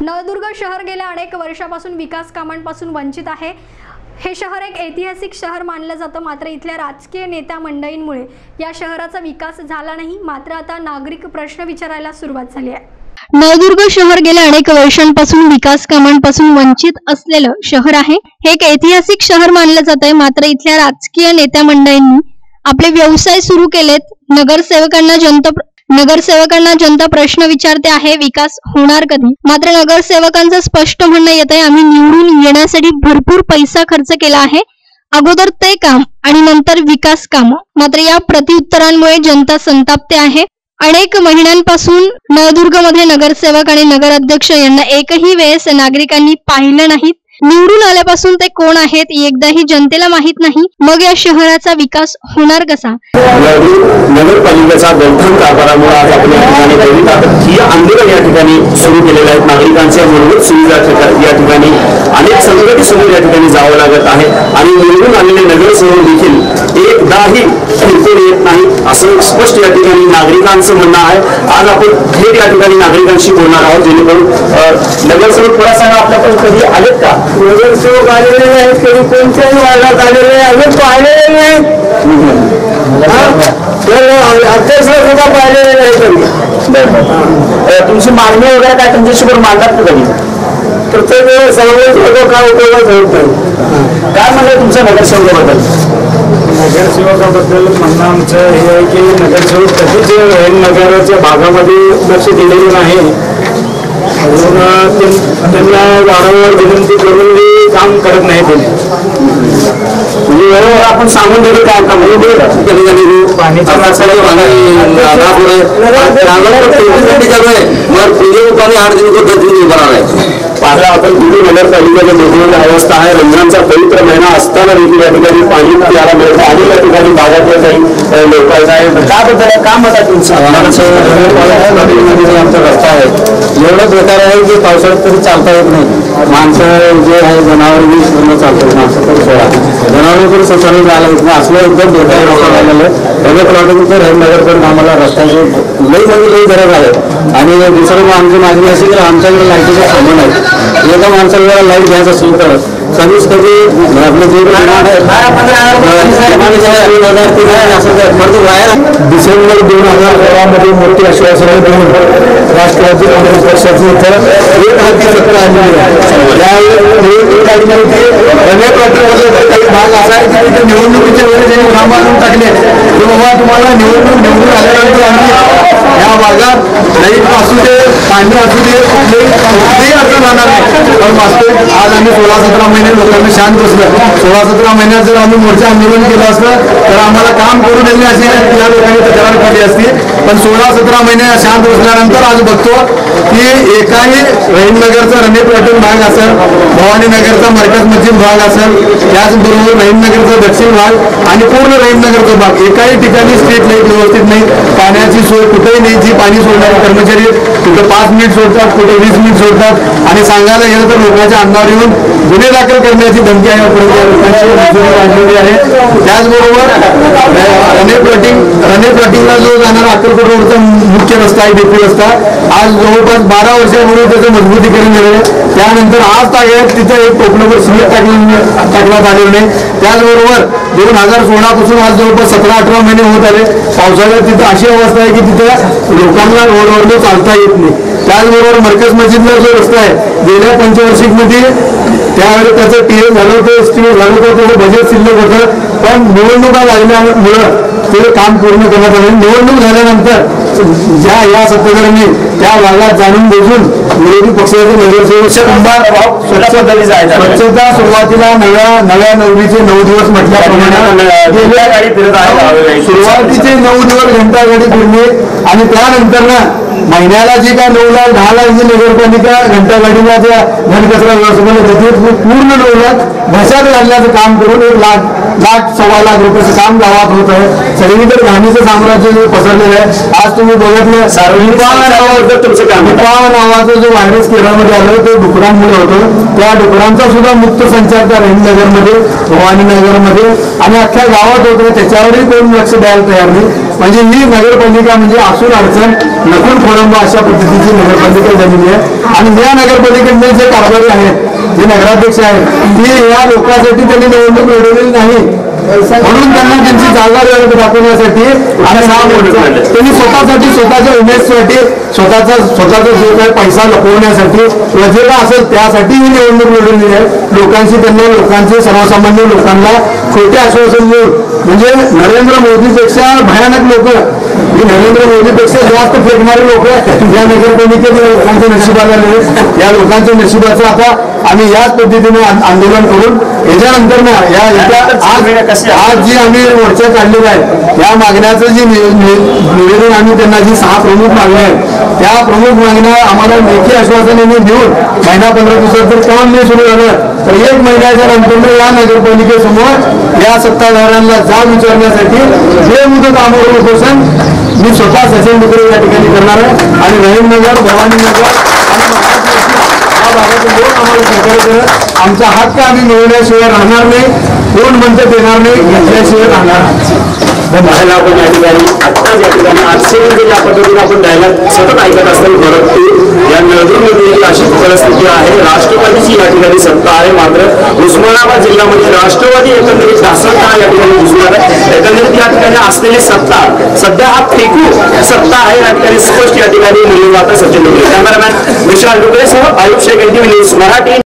नळदुर्ग शहर गेल्या अनेक वर्षापासून विकास कामांपासून वंचित आहे. हे शहर एक ऐतिहासिक शहर मानलं जातं. मात्र इथल्या राजकीय नेत्या मंडळींमुळे या शहराचा विकास झाला नाही. मात्र आता नागरिक प्रश्न विचारायला सुरुवात झाली आहे. नवदुर्ग शहर गेल्या अनेक वर्षांपासून विकास कामांपासून वंचित असलेलं शहर आहे. हे एक ऐतिहासिक शहर मानलं जात आहे. मात्र इथल्या राजकीय नेत्या मंडळींनी आपले व्यवसाय सुरू केलेत. नगरसेवकांना जनता नगरसेवकांना जनता प्रश्न विचारते आहे विकास होणार कधी? मात्र नगरसेवकांचं स्पष्ट म्हणणं येत आहे आम्ही निवडून येण्यासाठी भरपूर पैसा खर्च केला आहे. अगोदर ते काम आणि नंतर विकास काम. मात्र या प्रतिउत्तरांमुळे जनता संतापते आहे. अनेक महिन्यांपासून नळदुर्गमध्ये नगरसेवक आणि नगराध्यक्ष यांना एकही वेळेस नागरिकांनी पाहिलं नाहीत निवडून आल्यापासून ते कोण आहेत एकदाही जनतेला माहीत नाही. मग या शहराचा विकास होणार कसा? नगरपालिकेचा गौथम कारभारामुळे आज आपण या ठिकाणी बघित ही आंदोलन या ठिकाणी सुरू केलेले आहेत नागरिकांच्या मूलभूत सुविधा या ठिकाणी अनेक संकटी समोर या ठिकाणी जावं लागत आहे. आणि निवडून आलेले नगरसेवक देखील एकदाही फिरकून येत नाही. असं स्पष्ट या ठिकाणी नागरिकांचं म्हणणं आहे. आज आपण थेट या ठिकाणी नागरिकांशी बोलणार आहोत जेणेकरून नगरसेवक थोडा सांगा आपल्याकडे कधी आलेत का? नगरसेवक आलेले नाहीत कधी कोणत्याही वार्डात आलेले नाही अजून पाहिलेले नाही तर अध्यक्ष सुद्धा पाहिलेले नाही कधी. तुमची मागणी वगैरे काय? तुमच्याशी मांडतात का कधी? प्रत्येक वेळेस लोक काय उपयोगात होत नाही. काय म्हणलं तुमच्या नगरसेवकाबद्दल? नगरसेवकाबद्दल म्हणणं आमचं हे आहे की नगरसेवक कधीच नगराच्या भागामध्ये लक्ष दिलेलं नाही. अजून त्यांना वारंवार विनंती करून काम करत नाही ते. म्हणजे आपण सांगून दिलं काय का म्हणजे ते कधी कधी पाणीचा रस्ता जो पाणी नागापुरे नागापुर तेवढीसाठी चालू आहे मग पाणी आठ दिन को दस दिन उभा आहे आपण अवस्था आहे. पवित्र महिना असताना देखील या ठिकाणी पाणी प्यायला मिळत. आणि या ठिकाणी भागातल्या काही लोक आहेत त्याबद्दल काय मत आहे तुमचं? आमचा रस्ता आहे एवढं बेकार आहे की पावसाळ्यात तरी चालता येत नाही. माणसं जे आहे जनावर वीज पूर्ण चालतात. माणसं तर सोळा जनावर पण स्वतःला जायला येत असलं एकदम बेकार रस्ता झालेला आहे. त्याच्या प्लॉटिंग तर नगरकडून आम्हाला रस्त्याची लई म्हणजे लई गरज आहे. आणि दुसरं म्हणजे आमची मागणी अशी की आमच्याकडे लाईटीचं सामान आहे एका माणसाला जरा लाइट घ्यायचं असेल तर कमीच कधी आपलं जे प्रमाण आहे प्रमाण जे आहे, दोन हजार तीन हजार असं ते पडतो बाहेर डिसेंबर दोन हजार सोळामध्ये मोठी आश्वासनं देऊन राष्ट्रवादी काँग्रेस पक्षाची इथं एक हाती सत्र आलेली आहे त्यावेळी एक ठिकाणी होती रमेश पाटील काही भाग असा आहे की तिथे निवडणुकीच्या वेळेस त्यांनी नाम आणून टाकले की बाबा तुम्हाला निवडणूक निवडून आल्यानंतर आम्ही भागात लाइट असू दे पाणी असू दे कुठलेही कुठलीही अडचण राहणार नाही. पण वास्तविक आज आम्ही सोळा सतरा महिने लोकांना शांत बसलं. सोळा सतरा महिन्यात जर आम्ही मोर्चा आंदोलन केलं असतं तर आम्हाला काम करू दिले असे या लोकांनी तक्रार केली असती. पण सोळा सतरा महिने शांत बसल्यानंतर आज बघतो की एकाही रहीमनगरचा रमेश पाटील भाग असेल भवानीनगरचा मरकज मस्जिद भाग असेल त्याचबरोबर रहीमनगरचा दक्षिण भाग आणि पूर्ण रहीमनगरचा भाग. एकाही ठिकाणी स्ट्रीट लाइट व्यवस्थित नाही. पाण्याची सोय कुठेही नाही. जी पाणी सोडणारे कर्मचारी कुठं पाच मिनिट सोडतात कुठे वीस मिनिट सोडतात. आणि सांगायला गेलं तर लोकांच्या अंगावर येऊन गुन्हे दाखल करण्याची धमकी आहे. वाढलेली आहे. त्याचबरोबर रने प्लॉटिंग रने प्लॉटिंगला जो जाणारा अक्कलकोट रोडचा मुख्य रस्ता आहे डेपी रस्ता. आज जवळपास बारा वर्षापूर्वी त्याचं मजबूतीकरण झालेलं आहे. त्यानंतर आज ताग्यात तिथं एक कोकणावर सिमेंट टाकलं टाकण्यात आलेलं नाही. त्याचबरोबर दोन हजार सोळापासून आज जवळपास सतरा अठरा महिने होत आले. पावसाळ्यात तिथं अशी अवस्था आहे की तिथं लोकांना रोडवरनं चालता येत नाही. त्याचबरोबर मरकज मस्जिदला जो रस्ता आहे गेल्या पंचवार्षिकमध्ये त्यावेळी त्याचं टी एस झालं होतं एस्टिमेट झालं होतं त्याचं बजेट शिल्लक होतं. पण निवडणुका लागल्यामुळं ते काम पूर्ण करण्यात आलं. निवडणूक झाल्यानंतर ज्या या सत्तेकरांनी त्या भागात जाणून बुजून विरोधी पक्षाचे नगरसेवक स्वच्छता सुरुवातीला नव्या नव्या नवरीचे नऊ दिवस म्हटल्याप्रमाणे सुरुवातीचे नऊ दिवस घंटा गाडी फिरणे आणि त्यानंतर ना महिन्याला जे काय नऊ लाख दहा लाख जी नगरपालिका घंटा गाडीला त्या घनकचरा व्यवस्थापन तिथे पूर्ण नऊ लाख घशात घालण्याचं काम करून एक लाख लाख सव्वा लाख रुपयाचं काम गावात होत आहे. सगळीकडे घाणीचं साम्राज्य जे पसरलेलं आहे. आज तुम्ही बघितलं सार्वजनिक नावाचं जो व्हायरस केरळमध्ये आलं ते डुकरांमुळे होतं. त्या डुकरांचा सुद्धा मुक्त संचार त्या रहीमनगरमध्ये भवानीनगरमध्ये आणि अख्ख्या गावात होतो त्याच्यावरही कोण लक्ष द्यायला तयार नाही. म्हणजे ही नगरपालिका म्हणजे असून अडचण नकून खोळंब अशा पद्धतीची नगरपालिका झालेली आहे. आणि या नगरपालिकेतले जे कारभारी आहेत जे नगराध्यक्ष आहेत ते या लोकांसाठी त्यांनी निवडणूक लढवलेली नाही. म्हणून त्यांना त्यांची जागा दाखवण्यासाठी आणि हा मोर्चा त्यांनी स्वतःसाठी स्वतःच्या इमेजसाठी स्वतःचा स्वतःचा जो काही पैसा लपवण्यासाठी काय असेल त्यासाठी ही निवडणूक लढवलेली आहे. लोकांशी त्यांना लोकांचे सर्वसामान्य लोकांना खोटे आश्वासन देऊन. म्हणजे नरेंद्र मोदीपेक्षा भयानक लोक. नरेंद्र मोदीपेक्षा जास्त फेकणारे लोक या नगरपालिकेत लोकांच्या नशिबाला या लोकांच्या नशिबाचं आता आम्ही याच पद्धतीने आंदोलन करून याच्यानंतर ना या आज आज जी आम्ही मोर्चा काढलेला आहे या मागण्याचं जे निवेदन आम्ही त्यांना जी सहा प्रमुख मागण्या आहेत त्या प्रमुख मागण्या आम्हाला लेखी आश्वासनाने देऊन महिना पंधरा दिवसात जर काम नाही सुरू झालं तर एक महिन्याच्या नंतर या नगरपालिकेसमोर या सत्ताधाऱ्यांना जाब विचारण्यासाठी जे मुदत आमोर उपोषण मी स्वतः सचिन मित्र या ठिकाणी करणार आहे. आणि रहीमनगर भवानीनगर आणि महाराष्ट्र लोक आम्हाला सहकार्य करत आमचा हक्क आम्ही मिळवण्याशिवाय राहणार नाही. कोण म्हणतं देणार नाही घेतल्याशिवाय राहणार नाही. आपण या ठिकाणी आत्ताच या ठिकाणी आठशे म्हणजे ज्या पद्धतीने आपण डायलॉग सतत ऐकत असताना परंतु नळदूरमध्ये अशी परिस्थिती आहे. राष्ट्रवादीची या ठिकाणी सत्ता आहे. मात्र उस्मानाबाद जिल्ह्यामध्ये राष्ट्रवादी एकंदरीत ढासळता या ठिकाणी दिसणार आहे. एकंदरीत या ठिकाणी असलेली सत्ता सध्या हा फेकू सत्ता आहे या ठिकाणी स्पष्ट या ठिकाणी मिळून जातं सचिन डुकरे कॅमेरामॅन विशाल डुकरे सह आयुष शेख न्यूज मराठी.